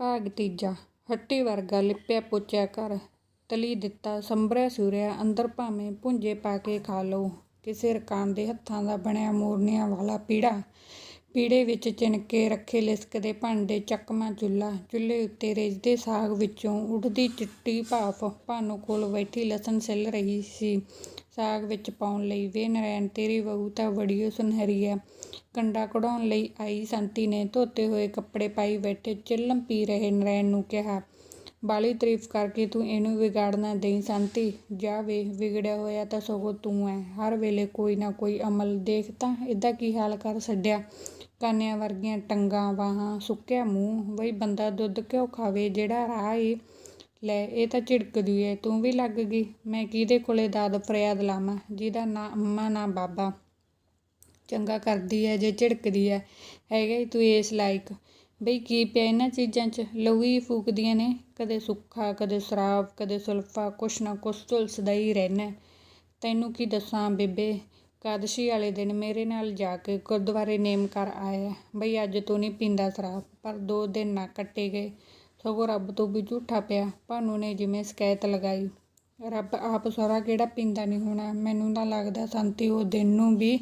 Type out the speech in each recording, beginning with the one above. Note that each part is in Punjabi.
ਭਾਗ ਤੀਜਾ, ਹੱਟੀ ਵਰਗਾ ਲਿਪਿਆ ਪੋਚਿਆ ਘਰ। ਤਲੀ ਦਿੱਤਾ, ਸੰਭਰਿਆ ਸੂਰਿਆ, ਅੰਦਰ ਭਾਵੇਂ ਭੁੰਜੇ ਪਾ ਕੇ ਖਾ ਲਓ ਕਿਸੇ ਰਕਾਨ ਦੇ ਹੱਥਾਂ ਦਾ ਬਣਿਆ ਮੋਰਨੀਆਂ ਵਾਲਾ ਪੀੜਾ। ਪੀੜੇ ਵਿੱਚ ਚਿਣਕੇ ਰੱਖੇ ਲਿਸਕਦੇ ਭਾਂਡੇ, ਚੱਕਮਾ, ਚੁੱਲ੍ਹਾ। ਚੁੱਲ੍ਹੇ ਉੱਤੇ ਰਿੱਝਦੇ ਸਾਗ ਵਿੱਚੋਂ ਉੱਠਦੀ ਚਿੱਟੀ ਭਾਫ਼ ਭਾਨੋ ਕੋਲ ਬੈਠੀ ਲਸਣ ਸਿੱਲ ਰਹੀ ਸੀ। ਸਾਗ ਵਿੱਚ ਪਾਉਣ ਲਈ, ਵੇ ਨਰੈਣ ਤੇਰੀ ਬਹੂ ਤਾਂ ਬੜੀ ਸੁਨਹਿਰੀ ਹੈ ਕੰਡਾ ਕਢਾਉਣ ਲਈ ਆਈ ਸੰਤੀ ਨੇ ਧੋਤੇ ਹੋਏ ਕੱਪੜੇ ਪਾਈ ਬੈਠੇ ਚਿੱਲਮ ਪੀ ਰਹੇ ਨਰੈਣ ਨੂੰ ਕਿਹਾ ਬਾਹਲੀ ਤਾਰੀਫ਼ ਕਰਕੇ ਤੂੰ ਇਹਨੂੰ ਵਿਗਾੜਨਾ ਨਾ ਸੰਤੀ। ਜਾ ਵੇ, ਵਿਗੜਿਆ ਹੋਇਆ ਤਾਂ ਸਗੋਂ ਤੂੰ ਐ। ਹਰ ਵੇਲੇ ਕੋਈ ਨਾ ਕੋਈ ਅਮਲ ਦੇਖ ਤਾਂ ਇਹਦਾ ਕੀ ਹਾਲ ਕਰ ਛੱਡਿਆ। ਕਾਨਿਆਂ ਵਰਗੀਆਂ ਟੰਗਾਂ, ਬਾਹਾਂ, ਸੁੱਕਿਆ ਮੂੰਹ, ਬਈ ਬੰਦਾ ਦੁੱਧ ਕਿਉਂ ਖਾਵੇ, ਜਿਹੜਾ ਰਾਹ ਏ ਲੈ, ਇਹ ਤਾਂ ਝਿੜਕਦੀ ਏ, ਤੂੰ ਵੀ ਲੱਗ ਗਈ। ਮੈਂ ਕਿਹਦੇ ਕੋਲੇ ਦਾਦ ਫਰਿਆਦ ਲਾਵਾਂ, ਜਿਹਦਾ ਨਾ ਅੰਮਾ ਨਾ ਬਾਬਾ। ਚੰਗਾ ਕਰਦੀ ਐ ਜੇ ਝਿੜਕਦੀ ਐ ਹੈਗਾ ਈ ਤੂੰ ਇਸ ਲਾਇਕ। ਬਈ ਕੀ ਪਿਆ ਇਹਨਾਂ ਚੀਜ਼ਾਂ 'ਚ? ਲਹੂ ਹੀ ਫੂਕਦੀਆਂ ਨੇ। ਕਦੇ ਸੁੱਖਾ, ਕਦੇ ਸ਼ਰਾਬ ਕਦੇ ਸੁਲਫਾ, ਕੁਛ ਨਾ ਕੁਛ ਝੁਲਸਦਾ ਹੀ ਰਹਿਣਾ। ਤੈਨੂੰ ਕੀ ਦੱਸਾਂ ਬੇਬੇ? ਕਾਦਸ਼ੀ ਵਾਲੇ ਦਿਨ ਮੇਰੇ ਨਾਲ ਜਾ ਕੇ ਗੁਰਦੁਆਰੇ ਨੇਮ ਕਰ ਆਇਆ। ਬਈ ਅੱਜ ਤੂੰ ਨਹੀਂ ਪੀਂਦਾ ਸ਼ਰਾਬ ਪਰ ਦੋ ਦਿਨ ਨਾ ਕੱਟੇ ਗਏ। ਸਗੋਂ ਰੱਬ ਤੋਂ ਵੀ ਝੂਠਾ ਪਿਆ। ਭਾਨੂ ਨੇ ਜਿਵੇਂ ਸ਼ਿਕਾਇਤ ਲਗਾਈ, ਰੱਬ ਆਪ ਸਾਰਾ ਕਿਹੜਾ ਪੀਂਦਾ ਨਹੀਂ ਹੋਣਾ? ਮੈਨੂੰ ਤਾਂ ਲੱਗਦਾ ਸੰਤੀ ਉਹ ਦਿਨ ਨੂੰ ਵੀ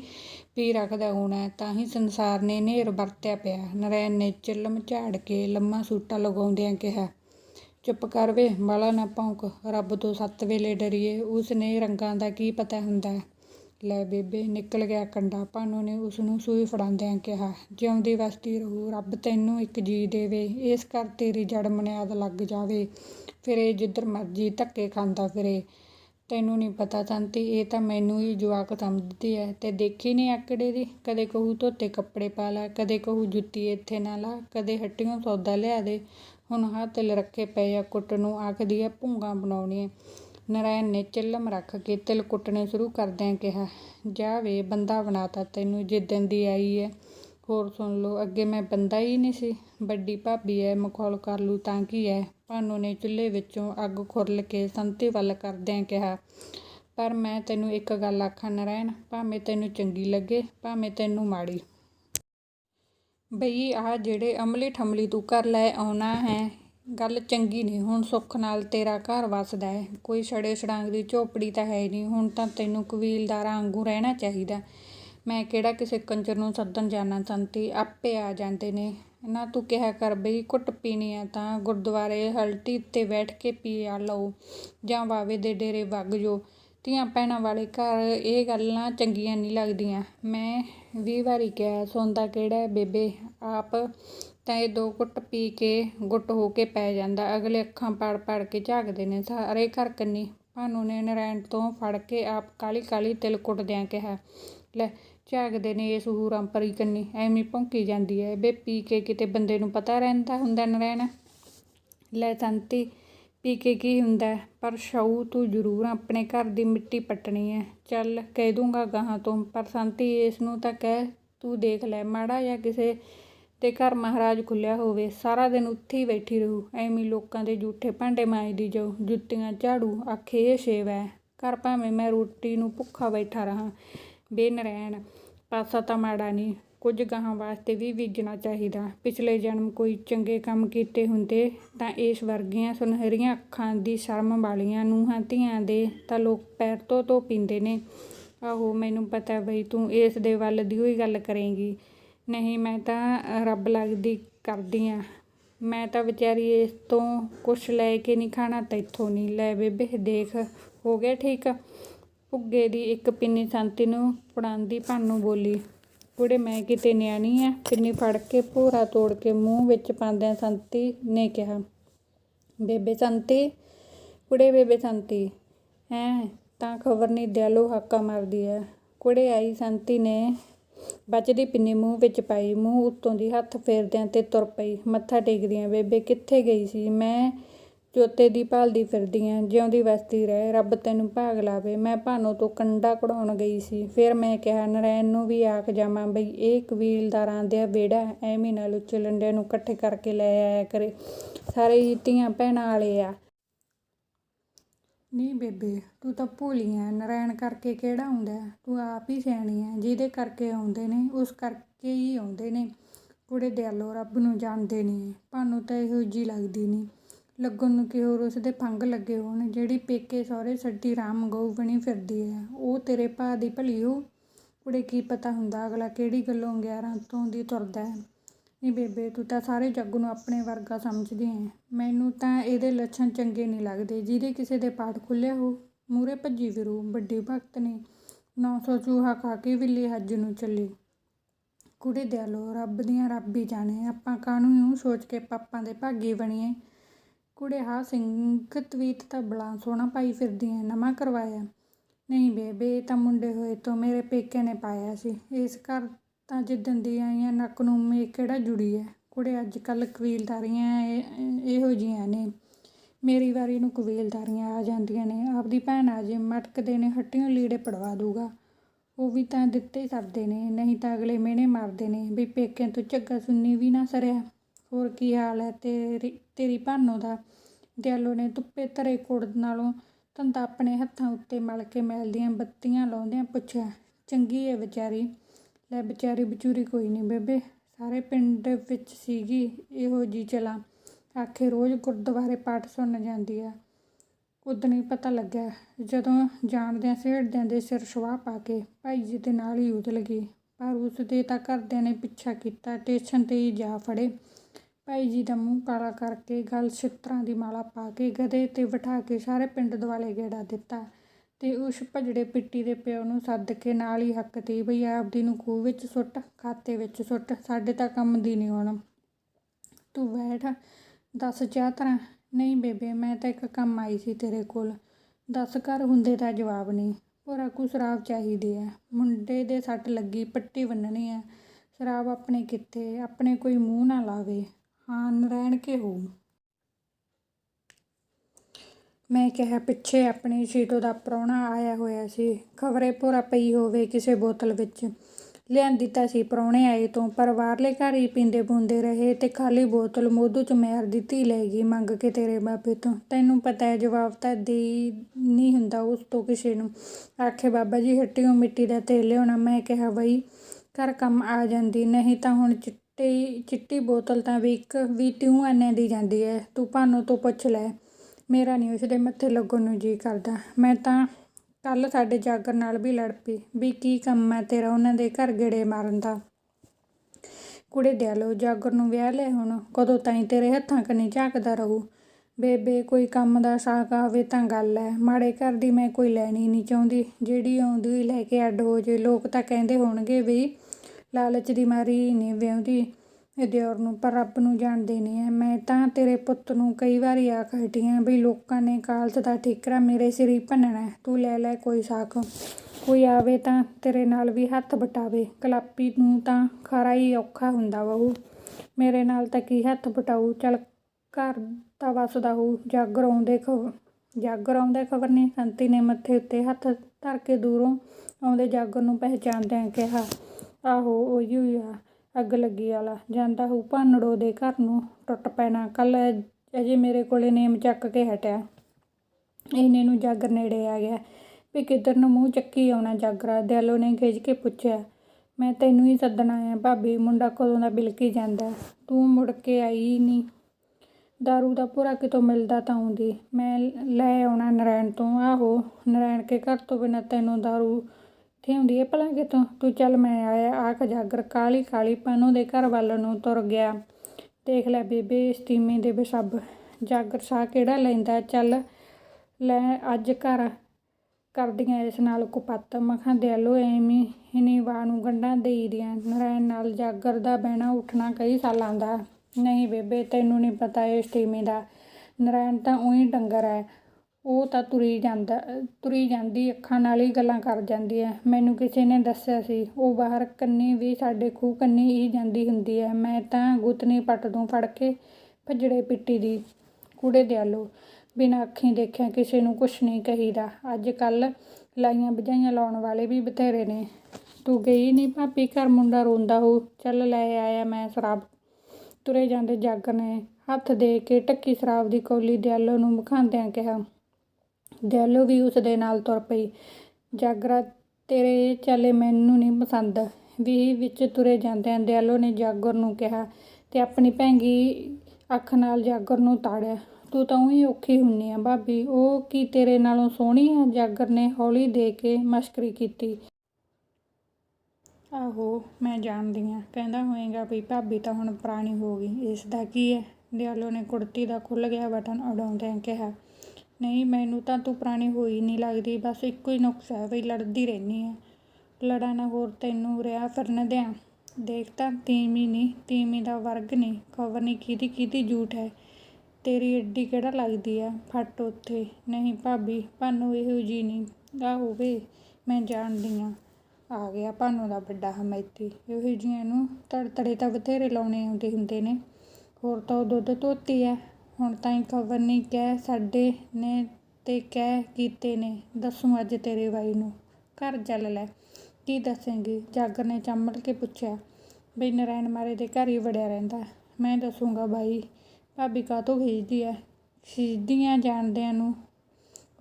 ਪੀ ਰੱਖਦਾ ਹੋਣਾ ਤਾਂ ਹੀ ਸੰਸਾਰ ਨੇ ਨੇਰ ਵਰਤਿਆ ਪਿਆ। ਨਰੈਣ ਨੇ ਚਿਲਮ ਝਾੜ ਕੇ ਲੰਮਾ ਸੂਟਾ ਲਗਾਉਂਦਿਆਂ ਕਿਹਾ, ਚੁੱਪ ਕਰ ਵੇ, ਬਾਲਾ ਨਾ ਭੌਂਕ। ਰੱਬ ਤੋਂ ਸੱਤ ਵੇਲੇ ਡਰੀਏ। ਉਸ ਨੇ ਰੰਗਾਂ ਦਾ ਕੀ ਪਤਾ ਹੁੰਦਾ ਲੈ ਬੇਬੇ, ਨਿਕਲ ਗਿਆ ਕੰਡਾ। ਭਾਨੋ ਨੇ ਉਸ ਨੂੰ ਸੂਈ ਫੜਾਉਂਦਿਆਂ ਕਿਹਾ, ਜਿਉਂਦੀ ਵਸਦੀ ਰਹੂ, ਰੱਬ ਤੈਨੂੰ ਇੱਕ ਜੀ ਦੇਵੇ। ਇਸ ਘਰ ਤੇਰੀ ਜੜ ਮਨਿਆਦ ਲੱਗ ਜਾਵੇ। ਫਿਰ ਜਿੱਧਰ ਮਰਜ਼ੀ ਧੱਕੇ ਖਾਂਦਾ ਫਿਰੇ। ਤੈਨੂੰ ਨਹੀਂ ਪਤਾ ਸੰਤੀ ਇਹ ਤਾਂ ਮੈਨੂੰ ਹੀ ਜਵਾਕ ਸਮਝਦੀ ਐ। ਤੇ ਦੇਖੀ ਨਹੀਂ ਆਕੜੇ ਦੀ? ਕਦੇ ਕਹੂ ਧੋਤੇ ਕੱਪੜੇ ਪਾ ਲੈ, ਕਦੇ ਕਹੂ ਜੁੱਤੀ ਇੱਥੇ ਨਾ ਲਾ, ਕਦੇ ਹੱਟੀਆਂ ਸੌਦਾ ਲਿਆ ਦੇ। ਹੁਣ ਹੱਥ ਤਿਲ ਰੱਖੇ ਪਏ ਆ ਕੁੱਟ ਨੂੰ, ਆਖਦੀ ਐ, ਭੂੰਗਾ ਬਣਾਉਣੀਆਂ ਨਰਾਇਣ ਨੇ ਚਿੱਲਮ ਰੱਖ ਕੇ ਤਿਲ ਕੁੱਟਣੇ ਸ਼ੁਰੂ ਕਰਦਿਆਂ ਕਿਹਾ, ਜਾ ਵੇ, ਬੰਦਾ ਬਣਾਤਾ ਤੈਨੂੰ, ਜਿੱਦਣ ਦੀ ਆਈ ਐ। ਹੋਰ ਸੁਣ ਲਓ, ਅੱਗੇ ਮੈਂ ਬੰਦਾ ਹੀ ਨਹੀਂ ਸੀ। ਵੱਡੀ ਭਾਬੀ ਐ, ਮਖੌਲ ਕਰ ਲੂ ਤਾਂ ਕੀ ਐ? ਭਾਨੂ ਨੇ ਚੁੱਲ੍ਹੇ ਵਿੱਚੋਂ ਅੱਗ ਖੁਰਲ ਕੇ ਸੰਤੀ ਵੱਲ ਕਰਦਿਆਂ ਕਿਹਾ, ਪਰ ਮੈਂ ਤੈਨੂੰ ਇੱਕ ਗੱਲ ਆਖਾਂ ਨਰੈਣ ਭਾਵੇਂ ਤੈਨੂੰ ਚੰਗੀ ਲੱਗੇ, ਭਾਵੇਂ ਤੈਨੂੰ ਮਾੜੀ। ਬਈ, ਆਹ ਜਿਹੜੇ ਅਮਲੀ ਠਮਲੀ ਤੂੰ ਕਰ ਲੈ, ਆਉਣਾ ਹੈ ਗੱਲ ਚੰਗੀ ਨਹੀਂ, ਹੁਣ ਸੁੱਖ ਨਾਲ ਤੇਰਾ ਘਰ ਵੱਸਦਾ ਹੈ। ਕੋਈ ਛੜੇ ਛੜਾਂਗ ਦੀ ਝੋਪੜੀ ਤਾਂ ਹੈ ਨਹੀਂ, ਹੁਣ ਤਾਂ ਤੈਨੂੰ ਕਬੀਲਦਾਰਾਂ ਵਾਂਗੂ ਰਹਿਣਾ ਚਾਹੀਦਾ। ਮੈਂ ਕਿਹੜਾ ਕਿਸੇ ਕੰਜਰ ਨੂੰ ਸੱਦਣ ਜਾਣਾ, ਸੰਤੀ? ਆਪੇ ਆ ਜਾਂਦੇ ਨੇ। ਨਾ ਤੂੰ ਕਿਹਾ ਕਰ ਬਈ, ਘੁੱਟ ਪੀਣੀ ਆ ਤਾਂ ਗੁਰਦੁਆਰੇ ਹਲਟੀ ਉੱਤੇ ਬੈਠ ਕੇ ਪੀ ਆ ਲਓ, ਜਾਂ ਬਾਵੇ ਦੇ ਡੇਰੇ ਵਗ ਜੋ ਧੀਆਂ ਭੈਣਾਂ ਵਾਲੇ ਘਰ ਇਹ ਗੱਲਾਂ ਚੰਗੀਆਂ ਨਹੀਂ ਲੱਗਦੀਆਂ। ਮੈਂ ਵੀਹ ਵਾਰੀ ਕਿਹਾ, ਸੌਂਦਾ ਕਿਹੜਾ ਬੇਬੇ? ਆਪ ਤਾਂ ਇਹ ਦੋ ਘੁੱਟ ਪੀ ਕੇ ਗੁੱਟ ਹੋ ਕੇ ਪੈ ਜਾਂਦਾ। ਅਗਲੇ ਅੱਖਾਂ ਪਾੜ ਪਾੜ ਕੇ ਝਾਕਦੇ ਨੇ। ਸਾਰੇ ਘਰ ਕੰਨੀ ਭਾਨੂ ਨੇ ਨਰੈਣ ਤੋਂ ਫੜ ਕੇ ਆਪ ਕਾਲੀ ਕਾਲੀ ਤਿਲ ਕੁੱਟਦਿਆਂ ਕਿਹਾ, ਲੈ ਝਾਕਦੇ ਨੇ ਇਸ ਹੂਰਾਂ ਪਰੀ ਕੰਨੀ, ਐਵੇਂ ਭੌਂਕੀ ਜਾਂਦੀ ਐ। ਬੇ ਪੀ ਕੇ ਕਿਤੇ ਬੰਦੇ ਨੂੰ ਪਤਾ ਰਹਿੰਦਾ ਹੁੰਦਾ ਨਰੈਣ? ਲੈ ਸੰਤੀ, ਪੀ ਕੇ ਕੀ ਹੁੰਦਾ? ਪਰ ਸ਼ਾਊ ਤੂੰ ਜ਼ਰੂਰ ਆਪਣੇ ਘਰ ਦੀ ਮਿੱਟੀ ਪੱਟਣੀ ਐ। ਚੱਲ ਕਹਿ ਦੂੰਗਾ ਗਾਹਾਂ ਤੋਂ, ਪਰ ਸੰਤੀ ਇਸ ਨੂੰ ਤਾਂ ਕਹਿ, ਤੂੰ ਦੇਖ ਲੈ, ਮਾੜਾ ਜਾਂ ਕਿਸੇ ਤੇ ਘਰ ਮਹਾਰਾਜ ਖੁੱਲਿਆ ਹੋਵੇ, ਸਾਰਾ ਦਿਨ ਉੱਥੇ ਹੀ ਬੈਠੀ ਰਹੂ। ਐਵੇਂ ਲੋਕਾਂ ਦੇ ਝੂਠੇ ਭਾਂਡੇ ਮਾਂਜਦੀ ਜਾਊ ਜੁੱਤੀਆਂ, ਝਾੜੂ, ਆਖੇ ਇਹ ਸੇਵ ਹੈ। ਘਰ ਭਾਵੇਂ ਮੈਂ ਰੋਟੀ ਨੂੰ ਭੁੱਖਾ ਬੈਠਾ ਰਹਾ, ਬੇਨਰੈਣ, ਪਾਸਾ ਤਾਂ ਮਾੜਾ ਨਹੀਂ, ਕੁਝ ਗਾਹਾਂ ਵਾਸਤੇ ਵੀ ਬੀਜਣਾ ਚਾਹੀਦਾ। ਪਿਛਲੇ ਜਨਮ ਕੋਈ ਚੰਗੇ ਕੰਮ ਕੀਤੇ ਹੁੰਦੇ ਤਾਂ ਇਸ ਵਰਗੀਆਂ ਸੁਨਹਿਰੀਆਂ ਅੱਖਾਂ ਦੀ ਸ਼ਰਮ ਵਾਲੀਆਂ ਨੂੰਹਾਂ ਧੀਆਂ ਦੇ ਤਾਂ ਲੋਕ ਪੈਰ ਤੋਂ ਧੋ ਪੀਂਦੇ ਨੇ। ਆਹੋ, ਮੈਨੂੰ ਪਤਾ ਬਈ ਤੂੰ ਇਸ ਦੇ ਵੱਲ ਦੀ ਹੋਈ ਗੱਲ ਕਰੇਂਗੀ। ਨਹੀਂ, ਮੈਂ ਤਾਂ ਰੱਬ ਲੱਗਦੀ ਕਰਦੀ ਹਾਂ ਮੈਂ ਤਾਂ ਵਿਚਾਰੀ ਇਸ ਤੋਂ ਕੁਛ ਲੈ ਕੇ ਨਹੀਂ ਖਾਣਾ ਤੈਥੋਂ ਨਹੀਂ। ਲੈ ਬੇਬੇ, ਦੇਖ, ਹੋ ਗਿਆ ਠੀਕ। ਭੁੱਗੇ ਦੀ ਇੱਕ ਪਿੰਨੀ ਸੰਤੀ ਨੂੰ ਫੜਾਉਂਦੀ ਭਾਨੂੰ ਬੋਲੀ, ਕੁੜੇ, ਮੈਂ ਕਿਤੇ ਨਿਆਣੀ ਆ। ਪਿੰਨੀ ਫੜ ਕੇ ਭੋਰਾ ਤੋੜ ਕੇ ਮੂੰਹ ਵਿੱਚ ਪਾਉਂਦਿਆਂ ਸੰਤੀ ਨੇ ਕਿਹਾ, ਬੇਬੇ ਸੰਤੀ, ਕੁੜੇ ਬੇਬੇ ਸੰਤੀ, ਹੈਂ, ਤਾਂ ਖਬਰ ਨਹੀਂ, ਦਿਆਲੋ ਹਾਕਾ ਮਾਰਦੀ ਹੈ। ਕੁੜੇ ਆਈ, ਸੰਤੀ ਨੇ ਬਚਦੀ ਪਿੰਨੀ ਮੂੰਹ ਵਿੱਚ ਪਾਈ, ਮੂੰਹ ਉੱਤੋਂ ਦੀ ਹੱਥ ਫੇਰਦਿਆਂ ਤੇ ਤੁਰ ਪਈ। ਮੱਥਾ ਟੇਕਦਿਆਂ, ਬੇਬੇ ਕਿੱਥੇ ਗਈ ਸੀ? ਮੈਂ ਜੋਤੇ ਦੀ ਭਾਲਦੀ ਫਿਰਦੀ ਆਂ ਜਿਉਂਦੀ ਵਸਦੀ ਰਹਿ, ਰੱਬ ਤੈਨੂੰ ਭਾਗ ਲਾਵੇ। ਮੈਂ ਭਾਨੋ ਤੋਂ ਕੰਡਾ ਕਢਾਉਣ ਗਈ ਸੀ। ਫਿਰ ਮੈਂ ਕਿਹਾ, ਨਰੈਣ ਨੂੰ ਵੀ ਆਖ ਜਾਵਾਂ, ਬਈ ਇਹ ਕਬੀਲਦਾਰਾਂ ਦੇ ਵਿਹੜਾ ਐਵੇਂ ਨਾਲ ਉੱਚੇ ਲੰਡਿਆਂ ਨੂੰ ਇਕੱਠੇ ਕਰਕੇ ਲੈ ਆਇਆ ਕਰੇ। ਸਾਰੇ ਹੀ ਧੀਆਂ ਭੈਣਾਂ ਵਾਲੇ ਆ। ਨਹੀਂ ਬੇਬੇ, ਤੂੰ ਤਾਂ ਭੋਲੀ ਐ, ਨਰੈਣ ਕਰਕੇ ਕਿਹੜਾ ਆਉਂਦਾ ਤੂੰ ਆਪ ਹੀ ਸਿਆਣੀ ਐ, ਜਿਹਦੇ ਕਰਕੇ ਆਉਂਦੇ ਨੇ, ਉਸ ਕਰਕੇ ਹੀ ਆਉਂਦੇ ਨੇ। ਕੁੜੇ ਦਿਆਲੋ, ਰੱਬ ਨੂੰ ਜਾਣਦੇ ਨਹੀਂ ਭਾਨੂੰ ਤਾਂ ਇਹੋ ਜਿਹੀ ਲੱਗਦੀ ਨਹੀਂ ਲੱਗਣ ਨੂੰ ਕਿ ਹੋਰ ਉਸਦੇ ਫੰਗ ਲੱਗੇ ਹੋਣ, ਜਿਹੜੀ ਪੇਕੇ ਸਹੁਰੇ ਛੱਡੀ ਰਾਮ ਗਊ ਬਣੀ ਫਿਰਦੀ ਹੈ ਉਹ ਤੇਰੇ ਭਾ ਦੀ ਭਲੀ ਹੋ? ਕੁੜੇ, ਕੀ ਪਤਾ ਹੁੰਦਾ, ਅਗਲਾ ਕਿਹੜੀ ਗੱਲੋਂ ਗਿਆਰਾਂ ਤੋਂ ਦੀ ਤੁਰਦਾ ਹੈ? ਨਹੀਂ ਬੇਬੇ, ਤੂੰ ਤਾਂ ਸਾਰੇ ਜੱਗ ਨੂੰ ਆਪਣੇ ਵਰਗਾ ਸਮਝਦੀ ਹੈ ਮੈਨੂੰ ਤਾਂ ਇਹਦੇ ਲੱਛਣ ਚੰਗੇ ਨਹੀਂ ਲੱਗਦੇ, ਜਿਹਦੇ ਕਿਸੇ ਦੇ ਪਾਠ ਖੁੱਲਿਆ ਹੋ। ਮੂਰੇ ਭੱਜੀ ਫਿਰੂ, ਵੱਡੀ ਭਗਤ ਨੇ 900 ਚੂਹਾ ਖਾ ਕੇ ਵਿਲੇ ਹੱਜ ਨੂੰ ਚੱਲੀ। ਕੁੜੇ ਦਿਆਲੋ, ਰੱਬ ਦੀਆਂ ਰੱਬ ਹੀ ਜਾਣੇ, ਆਪਾਂ ਕਾਹਨੂੰ ਇਉਂ ਸੋਚ ਕੇ ਪਾਪਾਂ ਦੇ ਭਾਗੀ ਬਣੀਏ? ਕੁੜੇ ਹਾ ਸਿੰਘ ਤਵੀਤ ਤਾਂ ਬੜਾ ਸੋਹਣਾ ਪਾਈ ਫਿਰਦੀ ਐ, ਨਵਾਂ ਕਰਵਾਇਆ। ਨਹੀਂ ਬੇਬੇ, ਇਹ ਤਾਂ ਮੁੰਡੇ ਹੋਏ ਤੋਂ ਮੇਰੇ ਪੇਕੇ ਨੇ ਪਾਇਆ ਸੀ, ਇਸ ਘਰ ਤਾਂ ਜਿੱਦਣ ਦੀ ਆਈਆਂ ਨੱਕ ਨੂੰ ਮੇ ਕਿਹੜਾ ਜੁੜੀ ਐ? ਕੁੜੇ, ਅੱਜ ਕੱਲ੍ਹ ਕਬੀਲਦਾਰੀਆਂ ਇਹੋ ਜਿਹੀਆਂ ਨੇ। ਮੇਰੀ ਵਾਰੀ ਨੂੰ ਕਬੀਲਦਾਰੀਆਂ ਆ ਜਾਂਦੀਆਂ ਨੇ। ਆਪਦੀ ਭੈਣ ਆ ਜੇ ਮਟਕਦੇ ਨੇ ਹੱਟੀਆਂ ਲੀੜੇ ਪੜਵਾ ਦੂਗਾ। ਉਹ ਵੀ ਤਾਂ ਦਿੱਤੇ ਹੀ ਨੇ, ਨਹੀਂ ਤਾਂ ਅਗਲੇ ਮਿਹਣੇ ਮਾਰਦੇ ਨੇ ਵੀ ਪੇਕਿਆਂ ਤੋਂ ਝੱਗਾ ਸੁੰਨੀ ਵੀ ਨਾ ਸਰਿਆ। ਹੋਰ ਕੀ ਹਾਲ ਹੈ ਤੇਰੀ ਤੇਰੀ ਭਾਨੋ ਦਾ? ਦਿਆਲੋ ਨੇ ਧੁੱਪੇ ਧਰੇ ਕੁੜ ਨਾਲੋਂ ਧੰਦਾ ਆਪਣੇ ਹੱਥਾਂ ਉੱਤੇ ਮਲ ਕੇ ਮੈਲਦੀਆਂ ਬੱਤੀਆਂ ਲਾਉਂਦਿਆਂ ਪੁੱਛਿਆ, ਚੰਗੀ ਹੈ ਵਿਚਾਰੀ? ਲੈ ਵਿਚਾਰੀ ਵਿਚੂਰੀ ਕੋਈ ਨਹੀਂ ਬੇਬੇ। ਸਾਰੇ ਪਿੰਡ ਵਿੱਚ ਸੀਗੀ ਇਹੋ ਜੀ ਚਲਾ। ਆਖੇ ਰੋਜ਼ ਗੁਰਦੁਆਰੇ ਪਾਠ ਸੁਣਨ ਜਾਂਦੀ ਆ। ਉਦਣ ਹੀ ਪਤਾ ਲੱਗਿਆ। ਜਦੋਂ ਜਾਣਦਿਆਂ ਸੇੜਦਿਆਂ ਦੇ ਸਿਰ ਸ਼ਵਾਹ ਪਾ ਕੇ ਭਾਈ ਜੀ ਦੇ ਨਾਲ ਹੀ ਉਦਲ ਗਈ। ਪਰ ਉਸ ਦੇ ਤਾਂ ਘਰਦਿਆਂ ਨੇ ਪਿੱਛਾ ਕੀਤਾ, ਸਟੇਸ਼ਨ ਤੇ ਹੀ ਜਾ ਫੜੇ। ਭਾਈ ਜੀ ਦਾ ਮੂੰਹ ਕਾਲਾ ਕਰਕੇ ਗਲ ਛਿੱਤਰਾਂ ਦੀ ਮਾਲਾ ਪਾ ਕੇ ਗਧੇ ਤੇ ਬਿਠਾ ਕੇ ਸਾਰੇ ਪਿੰਡ ਦੁਆਲੇ ਗੇੜਾ ਦਿੱਤਾ। ਤੇ ਉਸ ਭਜੜੇ ਪਿੱਟੀ ਦੇ ਪਿਓ ਨੂੰ ਸੱਦ ਕੇ ਨਾਲ ਹੀ ਹੱਕ ਤੀ ਬਈ ਆਪਦੀ ਨੂੰ ਖੂਹ ਵਿੱਚ ਸੁੱਟ, ਖਾਤੇ ਵਿੱਚ ਸੁੱਟ, ਸਾਡੇ ਤਾਂ ਕੰਮ ਦੀ ਨਹੀਂ ਹੁਣ। ਤੂੰ ਬੈਠ, ਦੱਸ ਚਾਹ ਤਰ੍ਹਾਂ? ਨਹੀਂ ਬੇਬੇ, ਮੈਂ ਤਾਂ ਇੱਕ ਕੰਮ ਆਈ ਸੀ ਤੇਰੇ ਕੋਲ। ਦੱਸ ਘਰ ਹੁੰਦੇ ਦਾ ਜਵਾਬ ਨਹੀਂ। ਭੋਰਾ, ਕੁ ਸ਼ਰਾਬ ਚਾਹੀਦੀ ਹੈ ਮੁੰਡੇ ਦੇ ਸੱਟ ਲੱਗੀ, ਪੱਟੀ ਬੰਨਣੀ ਹੈ ਸ਼ਰਾਬ ਆਪਣੇ ਕਿੱਥੇ ਆਪਣੇ ਕੋਈ ਮੂੰਹ ਨਾ ਲਾਵੇ। ਹਾਂ, ਨਰੈਣ ਕੇ ਹੋ ਮੈਂ ਕਿਹਾ, ਪਿੱਛੇ ਆਪਣੀ ਸੀਟੋ ਦਾ ਪ੍ਰਾਹੁਣਾ ਆਇਆ ਹੋਇਆ ਸੀ। ਖਬਰੇ ਭੋਰਾ ਪਈ ਹੋਵੇ ਕਿਸੇ ਬੋਤਲ ਵਿੱਚ। ਲਿਆਂਦੀ ਤਾਂ ਸੀ ਪ੍ਰਾਹੁਣੇ ਆਏ ਤੋਂ, ਪਰ ਬਾਹਰਲੇ ਘਰ ਹੀ ਪੀਂਦੇ ਪੁੰਦੇ ਰਹੇ ਤੇ ਖਾਲੀ ਬੋਤਲ ਮੋਧੂ ਚ ਮੈਰ ਦੀ ਧੀ ਲੈ ਗਈ ਮੰਗ ਕੇ ਤੇਰੇ ਬਾਬੇ ਤੋਂ। ਤੈਨੂੰ ਪਤਾ ਹੈ, ਜਵਾਬ ਤਾਂ ਦੇ ਨਹੀਂ ਹੁੰਦਾ ਉਸ ਤੋਂ ਕਿਸੇ ਨੂੰ। ਆਖੇ, ਬਾਬਾ ਜੀ, ਹੱਟੀਓ ਮਿੱਟੀ ਦਾ ਤੇਲ ਲਿਆਉਣਾ। ਮੈਂ ਕਿਹਾ, ਬਈ, ਘਰ ਕੰਮ ਆ ਜਾਂਦੀ, ਨਹੀਂ ਤਾਂ ਹੁਣ ਚਿੱਟੀ ਚਿੱਟੀ ਬੋਤਲ ਤਾਂ ਵੀ ਇੱਕ ਵੀ ਤਿਉਂ ਆਨੇ ਦੀ ਜਾਂਦੀ ਹੈ। ਤੂੰ ਭਾਨੋ ਤੋਂ ਪੁੱਛ ਲੈ। ਮੇਰਾ ਨਹੀਂ ਉਸਦੇ ਮੱਥੇ ਲੱਗਣ ਨੂੰ ਜੀ ਕਰਦਾ। ਮੈਂ ਤਾਂ ਕੱਲ ਸਾਡੇ ਜਾਗਰ ਨਾਲ ਵੀ ਲੜ ਪਈ। ਵੀ ਕੀ ਕੰਮ ਹੈ ਤੇਰਾ ਉਹਨਾਂ ਦੇ ਘਰ ਗੇੜੇ ਮਾਰਨ ਦਾ? ਕੁੜੇ ਦਿਆਲੋ ਜਾਗਰ ਨੂੰ ਵਿਆਹ ਲੈ ਹੁਣ। ਕਦੋਂ ਤਾਈਂ ਤੇਰੇ ਹੱਥਾਂ ਕੰਨੀ ਝਾਕਦਾ ਰਹੂ? ਬੇਬੇ, ਕੋਈ ਕੰਮ ਦਾ ਸਾਕ ਆਵੇ ਤਾਂ ਗੱਲ ਹੈ। ਮਾੜੇ ਘਰ ਦੀ ਮੈਂ ਕੋਈ ਲੈਣੀ ਨਹੀਂ ਚਾਹੁੰਦੀ। ਜਿਹੜੀ ਆਉਂਦੀ ਲੈ ਕੇ ਅੱਡ ਹੋ ਜੇ। ਲੋਕ ਤਾਂ ਕਹਿੰਦੇ ਹੋਣਗੇ ਵੀ ਲਾਲਚ ਦੀ ਮਾਰੀ ਨਹੀਂ ਵਿਆਹੁੰਦੀ। ਇਹ ਦਿਓਰ ਨੂੰ, ਪਰ ਰੱਬ ਨੂੰ ਜਾਣਦੇ ਨਹੀਂ ਹੈ ਮੈਂ ਤਾਂ ਤੇਰੇ ਪੁੱਤ ਨੂੰ ਕਈ ਵਾਰੀ ਆਖ ਹਟੀ ਹਾਂ ਵੀ ਲੋਕਾਂ ਨੇ ਕਾਲਤ ਦਾ ਠੀਕਰਾ ਮੇਰੇ ਸਿਰ ਹੀ ਭੰਨਣਾ ਤੂੰ ਲੈ ਲੈ ਕੋਈ ਸਾਖ। ਕੋਈ ਆਵੇ ਤਾਂ ਤੇਰੇ ਨਾਲ ਵੀ ਹੱਥ ਬਟਾਵੇ ਕਲਾਪੀ ਨੂੰ ਤਾਂ ਖਰਾ ਹੀ ਔਖਾ ਹੁੰਦਾ ਬਹੂ ਮੇਰੇ ਨਾਲ ਤਾਂ ਕੀ ਹੱਥ ਬਟਾਊ ਚੱਲ ਘਰ ਤਾਂ ਵਸਦਾ ਹੋ। ਜਾਗਰ ਆਉਂਦੇ ਖਬਰ ਜਾਗਰ ਆਉਂਦੇ ਖਬਰ ਨਹੀਂ ਸੰਤੀ ਨੇ ਮੱਥੇ ਉੱਤੇ ਹੱਥ ਧਰ ਕੇ ਦੂਰੋਂ ਆਉਂਦੇ ਜਾਗਰ ਨੂੰ ਪਹਿਚਾਣਦਿਆਂ ਕਿਹਾ, ਆਹੋ ਉਹੀ ਹੀ ਆ। ਅੱਗ ਲੱਗੀ ਵਾਲਾ ਜਾਂਦਾ ਹੋਊ ਭਾਨੜੋ ਦੇ ਘਰ ਨੂੰ ਟੁੱਟ ਪੈਣਾ। ਕੱਲ ਅਜੇ ਮੇਰੇ ਕੋਲੇ ਨੇਮ ਚੱਕ ਕੇ ਹਟਿਆ। ਇਹਨੇ ਨੂੰ ਜਾਗਰ ਨੇੜੇ ਆ ਗਿਆ ਵੀ ਕਿੱਧਰ ਨੂੰ ਮੂੰਹ ਚੱਕੀ ਆਉਣਾ ਜਾਗਰਾ। ਦਿਆਲੋ ਨੇ ਖਿੱਚ ਕੇ ਪੁੱਛਿਆ, ਮੈਂ ਤੈਨੂੰ ਹੀ ਸੱਦਣ ਆਇਆ ਭਾਬੀ, ਮੁੰਡਾ ਕਦੋਂ ਦਾ ਬਿਲਕੀ ਜਾਂਦਾ। ਤੂੰ ਮੁੜ ਕੇ ਆਈ ਨਹੀਂ ਦਾਰੂ ਦਾ ਪੂਰਾ ਕਿਤੋਂ ਮਿਲਦਾ ਤਾਂ ਆਉਂਦੀ। ਮੈਂ ਲੈ ਆਉਣਾ ਨਰੈਣ ਤੋਂ। ਆਹੋ, ਨਰੈਣ ਕੇ ਘਰ ਤੋਂ ਬਿਨਾਂ ਤੈਨੂੰ ਦਾਰੂ ਇੱਥੇ ਹੁੰਦੀ ਹੈ, ਭਲਾ ਕਿਤੋਂ? ਤੂੰ ਚੱਲ ਮੈਂ ਆਇਆ ਆਖ ਜਾਗਰ ਕਾਲੀ ਕਾਲੀ ਪਨੂ ਦੇ ਘਰ ਵੱਲ ਨੂੰ ਤੁਰ ਗਿਆ। ਦੇਖ ਲੈ ਬੇਬੇ, ਸਤੀਮੇ ਦੇ ਬਸੱਬ। ਜਾਗਰ ਸਾਹ ਕਿਹੜਾ ਲੈਂਦਾ? ਚੱਲ ਲੈ ਅੱਜ ਘਰ ਕਰਦੀਆਂ ਇਸ ਨਾਲ ਕੁਪੱਤ। ਮਖਾਂ ਦਿਆਲੋ, ਐਵੇਂ ਇਨੀ ਵਾਹ ਨੂੰ ਗੰਢਾਂ ਦੇਈ ਦੀਆਂ। ਨਰੈਣ ਨਾਲ ਜਾਗਰ ਦਾ ਬਹਿਣਾ ਉੱਠਣਾ ਕਈ ਸਾਲਾਂ ਦਾ। ਨਹੀਂ ਬੇਬੇ, ਤੈਨੂੰ ਨਹੀਂ ਪਤਾ ਇਸ ਟੀਮੀ ਦਾ। ਨਰੈਣ ਤਾਂ ਉਹੀ ਡੰਗਰ ਹੈ। ਉਹ ਤਾਂ ਤੁਰੀ ਜਾਂਦਾ, ਤੁਰੀ ਜਾਂਦੀ, ਅੱਖਾਂ ਨਾਲ ਹੀ ਗੱਲਾਂ ਕਰ ਜਾਂਦੀ ਹੈ। ਮੈਨੂੰ ਕਿਸੇ ਨੇ ਦੱਸਿਆ ਸੀ, ਉਹ ਬਾਹਰ ਕੰਨੀ ਵੀ ਸਾਡੇ ਖੂਹ ਕੰਨੀ ਹੀ ਜਾਂਦੀ ਹੁੰਦੀ ਹੈ। ਮੈਂ ਤਾਂ ਗੁੱਤਨੀ ਪੱਟ ਦੂੰ ਫੜ ਕੇ ਭੱਜੜੇ ਪਿੱਟੀ ਦੀ ਕੁੜੇ ਦਿਆਲੋ ਬਿਨਾਂ ਅੱਖੀਂ ਦੇਖਿਆ ਕਿਸੇ ਨੂੰ ਕੁਛ ਨਹੀਂ ਕਹੀਦਾ। ਅੱਜ ਕੱਲ ਲਾਈਆਂ ਬਜਾਈਆਂ ਲਾਉਣ ਵਾਲੇ ਵੀ ਬਥੇਰੇ ਨੇ। ਤੂੰ ਗਈ ਨਹੀਂ ਭਾਪੀ ਘਰ, ਮੁੰਡਾ ਰੋਂਦਾ ਹੋ, ਚੱਲ ਲੈ ਆਇਆ ਮੈਂ ਸ਼ਰਾਬ। ਤੁਰੇ ਜਾਂਦੇ ਜੱਗ ਨੇ, ਹੱਥ ਦੇ ਕੇ ਟੱਕੀ ਸ਼ਰਾਬ ਦੀ ਕੌਲੀ ਦਿਆਲੋ ਨੂੰ ਵਿਖਾਉਂਦਿਆਂ ਕਿਹਾ ਦਿਆਲੋ ਵੀ ਉਸ ਦੇ ਨਾਲ ਤੁਰ ਪਈ। ਜਾਗਰਾ, ਤੇਰੇ ਚਾਲੇ ਮੈਨੂੰ ਨਹੀਂ ਪਸੰਦ। ਵੀ ਵਿੱਚ ਤੁਰੇ ਜਾਂਦਿਆਂ ਦਿਆਲੋ ਨੇ ਜਾਗਰ ਨੂੰ ਕਿਹਾ ਤੇ ਆਪਣੀ ਭੈਂਗੀ ਅੱਖ ਨਾਲ ਜਾਗਰ ਨੂੰ ਤਾੜਿਆ। ਤੂੰ ਤਾਂ ਊਂ ਔਖੀ ਹੁੰਨੀ ਆ ਭਾਬੀ। ਉਹ ਕੀ ਤੇਰੇ ਨਾਲੋਂ ਸੋਹਣੀ ਆ? ਜਾਗਰ ਨੇ ਹੌਲੀ ਦੇ ਕੇ ਮਸ਼ਕਰੀ ਕੀਤੀ। ਆਹੋ, ਮੈਂ ਜਾਣਦੀ ਆ। ਕਹਿੰਦਾ ਹੋਏਗਾ ਵੀ ਭਾਬੀ ਤਾਂ ਹੁਣ ਪੁਰਾਣੀ ਹੋ ਗਈ। ਇਸ ਦਾ ਕੀ ਹੈ ਦਿਆਲੋ ਨੇ ਕੁੜਤੀ ਦਾ ਖੁੱਲ੍ਹ ਗਿਆ ਬਟਨ ਉਡਾਉਂਦਿਆਂ ਕਿਹਾ। ਨਹੀਂ, ਮੈਨੂੰ ਤਾਂ ਤੂੰ ਪੁਰਾਣੀ ਹੋਈ ਨਹੀਂ ਲੱਗਦੀ, ਬਸ ਇੱਕੋ ਹੀ ਨੁਕਸ ਹੈ ਵੀ ਲੜਦੀ ਰਹਿੰਦੀ ਹੈ। ਲੜਾ ਨਾ ਹੋਰ ਤੈਨੂੰ ਰਿਆ ਫਿਰਨ ਦਿਆਂ। ਦੇਖ ਤਾਂ, ਤੀਵੀਂ ਨਹੀਂ, ਤੀਵੀਂ ਦਾ ਵਰਗ ਨਹੀਂ, ਖਬਰ ਨਹੀਂ ਕਿਹਦੀ ਕਿਹਦੀ ਝੂਠ ਹੈ। ਤੇਰੀ ਏਡੀ ਕਿਹੜਾ ਲੱਗਦੀ ਆ? ਫੱਟ ਉੱਥੇ। ਨਹੀਂ ਭਾਬੀ, ਭਾਨੂੰ ਇਹੋ ਜੀ ਨਹੀਂ ਆਹੋ ਹੋਵੇ, ਮੈਂ ਜਾਣਦੀ ਆ ਆ ਗਿਆ ਭਾਨੂੰ ਦਾ ਵੱਡਾ ਹਮੈਤੀ। ਇਹੋ ਜਿਹੀਆਂ ਨੂੰ ਤੜਤੜੇ ਤਾਂ ਬਥੇਰੇ ਲਾਉਣੇ ਆਉਂਦੇ ਹੁੰਦੇ ਨੇ। ਹੋਰ ਤਾਂ ਉਹ ਦੁੱਧ ਧੋਤੀ ਹੈ। ਹੁਣ ਤਾਂ ਖਬਰ ਨਹੀਂ ਕਹਿ ਸਾਡੇ ਨੇ ਤੇ ਕਹਿ ਕੀਤੇ ਨੇ, ਦੱਸੂ ਅੱਜ ਤੇਰੇ ਬਾਈ ਨੂੰ। ਘਰ ਚੱਲ ਲੈ, ਕੀ ਦੱਸੇਂਗੀ? ਜਾਗਰ ਨੇ ਚੰਮੜ ਕੇ ਪੁੱਛਿਆ, ਬਈ ਨਰਾਇਣ ਮਾਰੇ ਦੇ ਘਰ ਹੀ ਵੜਿਆ ਰਹਿੰਦਾ। ਮੈਂ ਦੱਸੂਗਾ ਬਾਈ, ਭਾਬੀ ਕਾਹਤੋਂ ਖਿੱਚਦੀ ਐ? ਖਿੱਚਦੀਆਂ ਜਾਣਦਿਆਂ ਨੂੰ,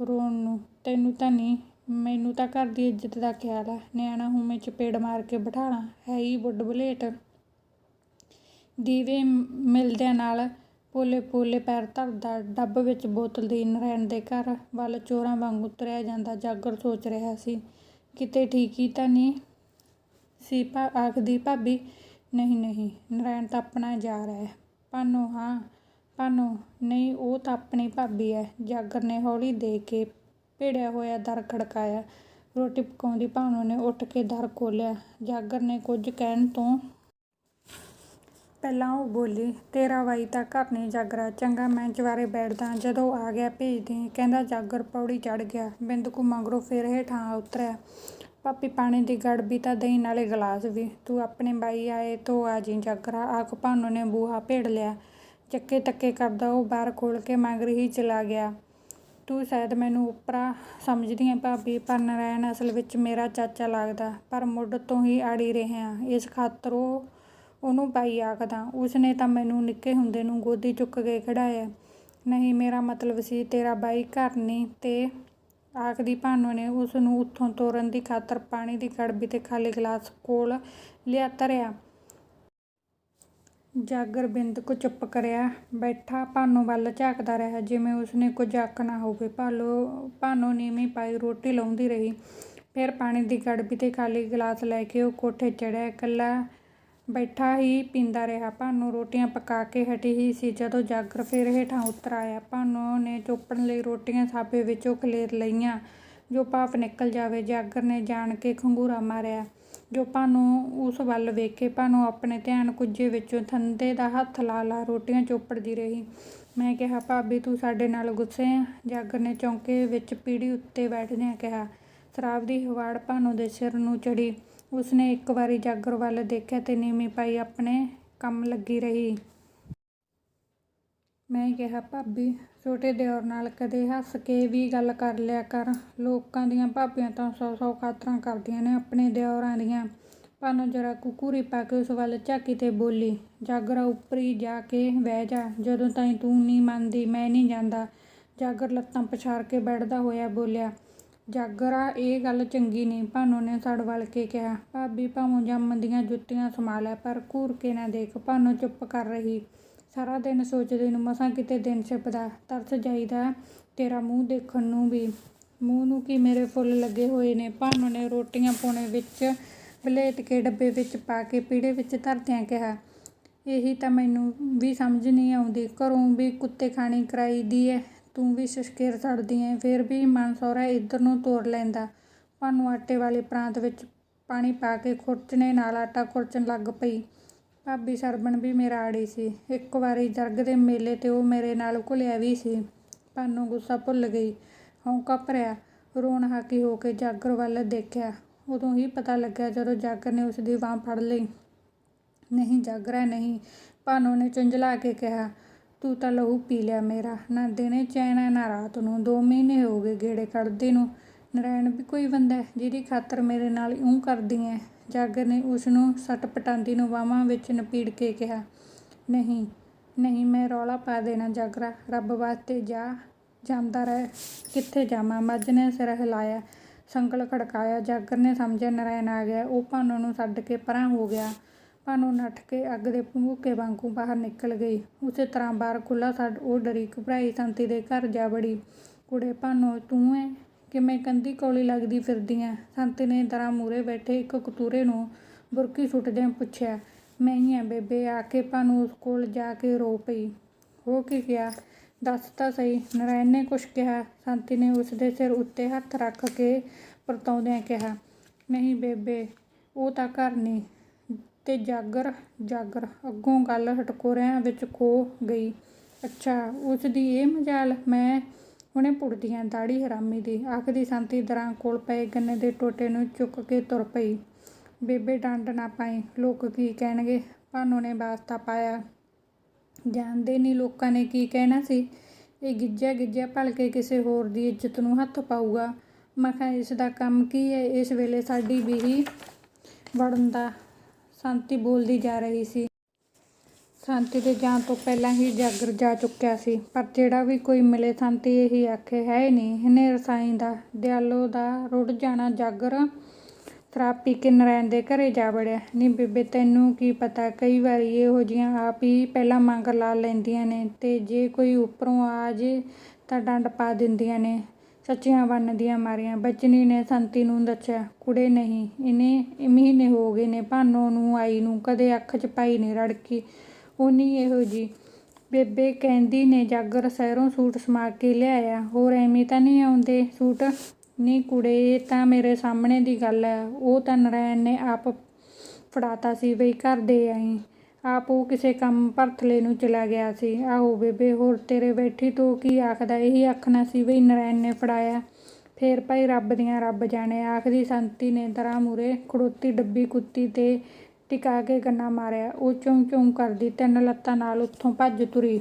ਰੋਣ ਨੂੰ। ਤੈਨੂੰ ਤਾਂ ਨਹੀਂ, ਮੈਨੂੰ ਤਾਂ ਘਰ ਦੀ ਇੱਜ਼ਤ ਦਾ ਖਿਆਲ ਆ। ਨਿਆਣਾ ਹੂੰ ਮੈਂ ਚਪੇੜ ਮਾਰ ਕੇ ਬਿਠਾਣਾ, ਹੈ ਹੀ ਬੁੱਢ ਬਲੇਟ। ਦੀਵੇ ਮਿਲਦਿਆਂ ਨਾਲ ਪੋਲੇ ਪੋਲੇ ਪੈਰ ਧਰਦਾ, ਡੱਬ ਵਿੱਚ ਬੋਤਲ ਦੀ ਨਰੈਣ ਦੇ ਘਰ ਵੱਲ ਚੋਰਾਂ ਵਾਂਗੂ ਤੁਰਿਆ ਜਾਂਦਾ। ਜਾਗਰ ਸੋਚ ਰਿਹਾ ਸੀ, ਕਿਤੇ ਠੀਕ ਹੀ ਤਾਂ ਨਹੀਂ? ਸੀ ਭਾ, ਆਖਦੀ ਭਾਬੀ, ਨਹੀਂ ਨਹੀਂ, ਨਰੈਣ ਤਾਂ ਆਪਣਾ ਯਾਰ ਹੈ। ਭਾਨੋ, ਹਾਂ, ਭਾਨੋ, ਨਹੀਂ, ਉਹ ਤਾਂ ਆਪਣੀ ਭਾਬੀ ਹੈ। ਜਾਗਰ ਨੇ ਹੌਲੀ ਦੇ ਕੇ ਭਿੜਿਆ ਹੋਇਆ ਦਰ ਖੜਕਾਇਆ। ਰੋਟੀ ਪਕਾਉਂਦੀ ਭਾਨੋ ਨੇ ਉੱਠ ਕੇ ਦਰ ਖੋਲ੍ਹਿਆ। ਜਾਗਰ ਨੇ ਕੁਝ ਕਹਿਣ ਤੋਂ ਪਹਿਲਾਂ ਉਹ ਬੋਲੀ, ਤੇਰਾ ਬਾਈ ਤਾਂ ਘਰ ਨਹੀਂ ਜਾਗਰਾ ਚੰਗਾ ਮੈਂ ਚਵਾਰੇ ਬੈਠਦਾ ਜਦੋਂ ਆ ਗਿਆ ਭੇਜਦੀ, ਕਹਿੰਦਾ, ਜਾਗਰ ਪੌੜੀ ਚੜ ਗਿਆ ਬਿੰਦਕੂ ਮਗਰੋਂ ਫਿਰ ਹੇਠਾਂ ਉਤਰਿਆ। ਪਾਪੀ ਪਾਣੀ ਦੀ ਗੜ ਵੀ ਤਾਂ ਦਹੀਂ ਨਾਲੇ ਗਲਾਸ ਵੀ। ਤੂੰ ਆਪਣੇ ਬਾਈ ਆਏ ਤੋ ਆ ਜੀ ਜਾਗਰਾ ਆਖ ਭਾਨੂ ਨੇ ਬੂਹਾ ਭੇੜ ਲਿਆ। ਚੱਕੇ ਤੱਕੇ ਕਰਦਾ ਉਹ ਬਾਹਰ ਖੋਲ ਕੇ ਮਗਰ ਹੀ ਚਲਾ ਗਿਆ। ਤੂੰ ਸ਼ਾਇਦ ਮੈਨੂੰ ਉਪਰਾ ਸਮਝਦੀ ਹੈ ਭਾਬੀ, ਪਰ ਨਰਾਇਣ ਅਸਲ ਵਿੱਚ ਮੇਰਾ ਚਾਚਾ ਲੱਗਦਾ, ਪਰ ਮੁੱਢ ਤੋਂ ਹੀ ਆੜੀ ਰਿਹਾ ਇਸ ਖਾਤਰ ਉਹ ਉਹਨੂੰ ਬਾਈ ਆਖਦਾ, ਉਸਨੇ ਤਾਂ ਮੈਨੂੰ ਨਿੱਕੇ ਹੁੰਦੇ ਨੂੰ ਗੋਦੀ ਚੁੱਕ ਕੇ ਖੜਾਇਆ ਨਹੀਂ, ਮੇਰਾ ਮਤਲਬ ਸੀ ਤੇਰਾ ਬਾਈ ਘਰ ਨਹੀਂ ਤੇ ਆਖਦੀ ਭਾਨੋ ਨੇ ਉਸ ਨੂੰ ਉੱਥੋਂ ਤੋਰਨ ਦੀ ਖਾਤਰ ਪਾਣੀ ਦੀ ਗੜਬੀ ਤੇ ਖਾਲੀ ਗਲਾਸ ਕੋਲ ਲਿਆ ਤਰਿਆ ਜਾਗਰ ਬਿੰਦ ਕੋ ਚੁੱਪ ਕਰਿਆ, ਬੈਠਾ ਭਾਨੋ ਵੱਲ ਝਾਕਦਾ ਰਿਹਾ, ਜਿਵੇਂ ਉਸਨੇ ਕੁਝ ਆਖਣਾ ਹੋਵੇ। ਭਾਲੋ, ਭਾਨੋ ਨੀਵੀਂ ਪਾਈ ਰੋਟੀ ਲਾਉਂਦੀ ਰਹੀ, ਫਿਰ ਪਾਣੀ ਦੀ ਗੜਬੀ ਤੇ ਖਾਲੀ ਗਲਾਸ ਲੈ ਕੇ ਉਹ ਕੋਠੇ ਚੜਿਆ ਇਕੱਲਾ ਬੈਠਾ ਹੀ ਪੀਂਦਾ ਰਿਹਾ। ਭਾਨੂੰ ਰੋਟੀਆਂ ਪਕਾ ਕੇ ਹਟੀ ਹੀ ਸੀ। ਜਦੋਂ ਜਾਗਰ ਫਿਰ ਹੇਠਾਂ ਉਤਰ ਆਇਆ, ਭਾਨੋ ਨੇ ਚੋਪੜਨ ਲਈ ਰੋਟੀਆਂ ਸਾਬੇ ਵਿੱਚੋਂ ਖਲੇਰ ਲਈਆਂ। ਜੋ ਭਾਫ ਨਿਕਲ ਜਾਵੇ, ਜਾਗਰ ਨੇ ਜਾਣ ਕੇ ਖੰਗੂਰਾ ਮਾਰਿਆ। ਜੋ ਭਾਨੂੰ ਉਸ ਵੱਲ ਵੇਖੇ, ਭਾਨੂੰ ਆਪਣੇ ਧਿਆਨ ਕੁੱਜੇ ਵਿੱਚੋਂ ਥੰਦੇ ਦਾ ਹੱਥ ਲਾ ਲਾ ਰੋਟੀਆਂ ਚੋਪੜਦੀ ਰਹੀ। ਮੈਂ ਕਿਹਾ, ਭਾਬੀ, ਤੂੰ ਸਾਡੇ ਨਾਲ ਗੁੱਸੇ ਆ? ਜਾਗਰ ਨੇ ਚੌਂਕੇ ਵਿੱਚ ਪੀੜੀ ਉੱਤੇ ਬੈਠਦਿਆਂ ਕਿਹਾ। ਸ਼ਰਾਬ ਦੀ ਹਵਾੜ ਭਾਨੂੰ ਦੇ ਸਿਰ ਨੂੰ ਚੜੀ ਉਸਨੇ ਇੱਕ ਵਾਰੀ ਜਾਗਰ ਵੱਲ ਦੇਖਿਆ ਤੇ ਨੀਵੀਂ ਪਾਈ ਆਪਣੇ ਕੰਮ ਲੱਗੀ ਰਹੀ। ਮੈਂ ਕਿਹਾ, ਭਾਬੀ, ਛੋਟੇ ਦਿਓਰ ਨਾਲ ਕਦੇ ਹੱਸ ਕੇ ਵੀ ਗੱਲ ਕਰ ਲਿਆ ਕਰ। ਲੋਕਾਂ ਦੀਆਂ ਭਾਬੀਆਂ ਤਾਂ ਸੌ ਸੌ ਖਾਤਰਾਂ ਕਰਦੀਆਂ ਨੇ ਆਪਣੇ ਦਿਓਰਾਂ ਦੀਆਂ। ਭਾਨੋ ਜਰਾ ਕੁਕੂਰੀ ਪਾ ਕੇ ਉਸ ਵੱਲ ਝਾਕੀ ਤੇ ਬੋਲੀ, ਜਾਗਰਾ ਉੱਪਰੀ ਜਾ ਕੇ ਬਹਿ ਜਾ। ਜਦੋਂ ਤਾਈਂ ਤੂੰ ਨਹੀਂ ਮੰਨਦੀ, ਮੈਂ ਨਹੀਂ ਜਾਂਦਾ। ਜਾਗਰ ਲੱਤਾਂ ਪਛਾੜ ਕੇ ਬੈਠਦਾ ਹੋਇਆ ਬੋਲਿਆ ਜਾਗਰਾ ਇਹ ਗੱਲ ਚੰਗੀ ਨਹੀਂ, ਭਾਨੋ ਨੇ ਸੜ ਵਲ ਕੇ ਕਿਹਾ। ਭਾਬੀ ਭਾਵੇਂ ਜੰਮਦੀਆਂ ਜੁੱਤੀਆਂ ਸਮਾ ਲੈ, ਪਰ ਘੂਰ ਕੇ ਨਾ ਦੇਖ, ਭਾਨੋ ਚੁੱਪ ਕਰ ਰਹੀ। ਸਾਰਾ ਦਿਨ ਸੋਚਦੇ ਨੂੰ ਮਸਾਂ ਕਿਤੇ ਦਿਨ ਛਿਪਦਾ, ਤਰਸ ਜਾਈਦਾ ਤੇਰਾ ਮੂੰਹ ਦੇਖਣ ਨੂੰ ਵੀ। ਮੂੰਹ ਨੂੰ ਕੀ ਮੇਰੇ ਫੁੱਲ ਲੱਗੇ ਹੋਏ ਨੇ? ਭਾਨੋ ਨੇ ਰੋਟੀਆਂ ਪੋਣੇ ਵਿੱਚ ਬਲੇਟ ਕੇ ਡੱਬੇ ਵਿੱਚ ਪਾ ਕੇ ਪੀੜੇ ਵਿੱਚ ਧਰਦਿਆਂ ਕਿਹਾ। ਇਹੀ ਤਾਂ ਮੈਨੂੰ ਵੀ ਸਮਝ ਨਹੀਂ ਆਉਂਦੀ, ਘਰੋਂ ਵੀ ਕੁੱਤੇ ਖਾਣੀ ਕਰਾਈ ਦੀ ਐ ਤੂੰ ਵੀ ਸ਼ਸ਼ਕੇਰ ਸੜਦੀ ਐ ਫਿਰ ਵੀ ਮਨ ਸਹੁਰਾ ਇੱਧਰ ਨੂੰ ਤੋਰ ਲੈਂਦਾ। ਭਾਨੂੰ ਆਟੇ ਵਾਲੇ ਪ੍ਰਾਂਤ ਵਿੱਚ ਪਾਣੀ ਪਾ ਕੇ ਖੁਰਚਣੇ ਨਾਲ ਆਟਾ ਖੁਰਚਣ ਲੱਗ ਪਈ। ਭਾਬੀ ਸਰਬਣ ਵੀ ਮੇਰਾ ਆੜੀ ਸੀ। ਇੱਕ ਵਾਰੀ ਜਰਗ ਦੇ ਮੇਲੇ ਤੇ ਉਹ ਮੇਰੇ ਨਾਲ ਘੁਲਿਆ ਵੀ ਸੀ। ਭਾਨੂੰ ਗੁੱਸਾ ਭੁੱਲ ਗਈ। ਹੌਂਕਾ ਭਰਿਆ, ਰੋਣ ਹਾਕੀ ਹੋ ਕੇ ਜਾਗਰ ਵੱਲ ਦੇਖਿਆ। ਉਦੋਂ ਹੀ ਪਤਾ ਲੱਗਿਆ ਜਦੋਂ ਜਾਗਰ ਨੇ ਉਸਦੀ ਬਾਂਹ ਫੜ ਲਈ। ਨਹੀਂ ਜਾਗਰਾ, ਨਹੀਂ, ਭਾਨੋ ਨੇ ਝੁੰਝਲਾ ਕੇ ਕਿਹਾ। ਤੂੰ ਤਾਂ ਲਹੂ ਪੀ ਲਿਆ ਮੇਰਾ। ਨਾ ਦਿਨੇ ਚੈਨ ਹੈ ਨਾ ਰਾਤ ਨੂੰ। ਦੋ ਮਹੀਨੇ ਹੋ ਗਏ ਗੇੜੇ ਕੱਢਦੇ ਨੂੰ। ਨਰਾਇਣ ਵੀ ਕੋਈ ਬੰਦਾ ਜਿਹਦੀ ਖਾਤਰ ਮੇਰੇ ਨਾਲ ਇਉਂ ਕਰਦੀ ਐ। ਜਾਗਰ ਨੇ ਉਸ ਨੂੰ ਸੱਟ ਪਟਾਂਦੀ ਨੂੰ ਬਾਹਾਂ ਵਿੱਚ ਨਪੀੜ ਕੇ ਕਿਹਾ, ਨਹੀਂ ਨਹੀਂ, ਮੈਂ ਰੌਲਾ ਪਾ ਦੇਣਾ ਜਾਗਰਾ। ਰੱਬ ਵਾਸਤੇ ਜਾ, ਜਾਂਦਾ ਰਹਿ। ਕਿੱਥੇ ਜਾਵਾਂ? ਮੱਝ ਨੇ ਸਿਰ ਹਿਲਾਇਆ, ਸੰਗਲ ਖੜਕਾਇਆ। ਜਾਗਰ ਨੇ ਸਮਝਿਆ ਨਰੈਣ ਆ ਗਿਆ। ਉਹ ਭਾਨੋ ਨੂੰ ਛੱਡ ਕੇ ਪਰਾਂ ਹੋ ਗਿਆ। ਭਾਨੋ ਨੱਠ ਕੇ ਅੱਗ ਦੇ ਭਮੂਕੇ ਵਾਂਗੂ ਬਾਹਰ ਨਿਕਲ ਗਈ। ਉਸੇ ਤਰ੍ਹਾਂ ਬਾਹਰ ਖੁੱਲ੍ਹਾ ਛੱਡ ਉਹ ਡਰੀ ਘਬਰਾਈ ਸੰਤੀ ਦੇ ਘਰ ਜਾ ਵੜੀ। ਕੁੜੇ ਭਾਨੋ, ਤੂੰ ਐ ਕਿਵੇਂ ਕੰਧੀ ਕੋਲੀ ਲੱਗਦੀ ਫਿਰਦੀ ਐ ਸੰਤੀ ਨੇ ਦਰਾਂ ਮੂਹਰੇ ਬੈਠੇ ਇੱਕ ਕਤੂਰੇ ਨੂੰ ਬੁਰਕੀ ਸੁੱਟਦਿਆਂ ਪੁੱਛਿਆ। ਮੈਂ ਹੀ ਆ ਬੇਬੇ, ਆ ਕੇ ਭਾਨੂ ਉਸ ਕੋਲ ਜਾ ਕੇ ਰੋ ਪਈ। ਹੋ ਕੀ ਗਿਆ? ਦੱਸ ਤਾਂ ਸਹੀ, ਨਰਾਇਣ ਨੇ ਕੁਛ ਕਿਹਾ? ਸੰਤੀ ਨੇ ਉਸ ਦੇ ਸਿਰ ਉੱਤੇ ਹੱਥ ਰੱਖ ਕੇ ਪਰਤਾਉਂਦਿਆਂ ਕਿਹਾ, ਨਹੀਂ ਬੇਬੇ, ਉਹ ਤਾਂ ਘਰ ਨਹੀਂ। ਤੇ ਜਾਗਰ ਜਾਗਰ, ਅੱਗੋਂ ਗੱਲ ਹਟਕੋਰਿਆਂ ਵਿੱਚ ਖੋ ਗਈ। ਅੱਛਾ, ਉਸ ਦੀ ਇਹ ਮਜਾਲ ਮੈਂ ਹੁਣੇ ਪੁੱਟਦੀ ਆਂ ਦਾੜੀ ਹਰਾਮੀ ਦੀ। ਆਖਦੀ ਸੰਤੀ ਦਰਾਂ ਕੋਲ ਪਏ ਗੰਨੇ ਦੇ ਟੋਟੇ ਨੂੰ ਚੁੱਕ ਕੇ ਤੁਰ ਪਈ। ਬੇਬੇ ਡੰਡ ਨਾ ਪਾਈ, ਲੋਕ ਕੀ ਕਹਿਣਗੇ? ਭਾਨੋ ਨੇ ਵਾਸਤਾ ਪਾਇਆ। ਜਾਣਦੇ ਨਹੀਂ ਲੋਕਾਂ ਨੇ ਕੀ ਕਹਿਣਾ ਸੀ। ਇਹ ਗਿੱਜਿਆ ਗਿੱਜਿਆ ਭਲਕੇ ਕਿਸੇ ਹੋਰ ਦੀ ਇੱਜ਼ਤ ਨੂੰ ਹੱਥ ਪਾਊਗਾ। ਮੈਂ ਕਿਹਾ, ਇਸ ਦਾ ਕੰਮ ਕੀ ਹੈ? ਇਸ ਵੇਲੇ ਸਾਡੀ ਬੀਹੀ ਵੜਨ ਦਾ ਸੰਤੀ ਬੋਲਦੀ ਜਾ ਰਹੀ ਸੀ। ਸੰਤੀ ਦੇ ਜਾਣ ਤੋਂ ਪਹਿਲਾਂ ਹੀ ਜਾਗਰ ਜਾ ਚੁੱਕਿਆ ਸੀ, ਪਰ ਜਿਹੜਾ ਵੀ ਕੋਈ ਮਿਲੇ ਸੰਤੀ ਇਹੀ ਆਖੇ, ਹੈ ਹੀ ਨਹੀਂ ਇਹਨੇ ਰਸਾਈ ਦਾ, ਦਿਆਲੋ ਦਾ ਰੁੜ ਜਾਣਾ ਜਾਗਰ, ਸ਼ਰਾਬ ਪੀ ਕੇ ਨਰੈਣ ਦੇ ਘਰੇ ਜਾ ਵੜਿਆ। ਨਹੀਂ ਬੇਬੇ, ਤੈਨੂੰ ਕੀ ਪਤਾ, ਕਈ ਵਾਰੀ ਇਹੋ ਜਿਹੀਆਂ ਆਪ ਹੀ ਪਹਿਲਾਂ ਮੰਗ ਲਾ ਲੈਂਦੀਆਂ ਨੇ ਤੇ ਜੇ ਕੋਈ ਉੱਪਰੋਂ ਆ ਜੇ ਤਾਂ ਡੰਡ ਪਾ ਦਿੰਦੀਆਂ ਨੇ। ਸੱਚੀਆਂ ਬਣਦੀਆਂ ਮਾਰੀਆਂ। ਬਚਨੀ ਨੇ ਸੰਤੀ ਨੂੰ ਦੱਸਿਆ, ਕੁੜੇ ਨਹੀਂ, ਇਹਨੇ ਮਹੀਨੇ ਹੋ ਗਏ ਨੇ, ਭਾਨੋ ਨੂੰ, ਆਈ ਨੂੰ ਕਦੇ ਅੱਖ 'ਚ ਪਾਈ ਨਹੀਂ ਰੜਕੀ। ਉਨੀ ਇਹੋ ਜੀ ਬੇਬੇ ਕਹਿੰਦੀ ਨੇ, ਜਾਗਰ ਸ਼ਹਿਰੋਂ ਸੂਟ ਸਮਾ ਕੇ ਲਿਆਇਆ। ਹੋਰ ਐਵੇਂ ਤਾਂ ਨਹੀਂ ਆਉਂਦੇ ਸੂਟ? ਨਹੀਂ ਕੁੜੇ, ਇਹ ਤਾਂ ਮੇਰੇ ਸਾਹਮਣੇ ਦੀ ਗੱਲ ਹੈ। ਉਹ ਤਾਂ ਨਰੈਣ ਨੇ ਆਪ ਫੜਾਤਾ ਸੀ ਬਈ ਘਰ ਦੇ ਆਈ। ਆਪ ਉਹ ਕਿਸੇ ਕੰਮ ਭਰਥਲੇ ਨੂੰ ਚਲਾ ਗਿਆ ਸੀ। ਆਹੋ ਬੇਬੇ, ਹੋਰ ਤੇਰੇ ਬੈਠੀ ਤੂੰ ਕੀ ਆਖਦਾ? ਇਹੀ ਆਖਣਾ ਸੀ ਬਈ ਨਰੈਣ ਨੇ ਫੜਾਇਆ। ਫੇਰ ਭਾਈ ਰੱਬ ਦੀਆਂ ਰੱਬ ਜਾਣੇ, ਆਖਦੀ ਸੰਤੀ ਨੇ ਦਰਾਂ ਮੂਰੇ ਖੜੋਤੀ ਡੱਬੀ ਕੁੱਤੀ ਤੇ ਟਿਕਾ ਕੇ ਗੰਨਾ ਮਾਰਿਆ। ਉਹ ਚੌਂ ਚੌਂ ਕਰਦੀ, ਤਿੰਨ ਲੱਤਾਂ ਨਾਲ ਉੱਥੋਂ ਭੱਜ ਤੁਰੀ।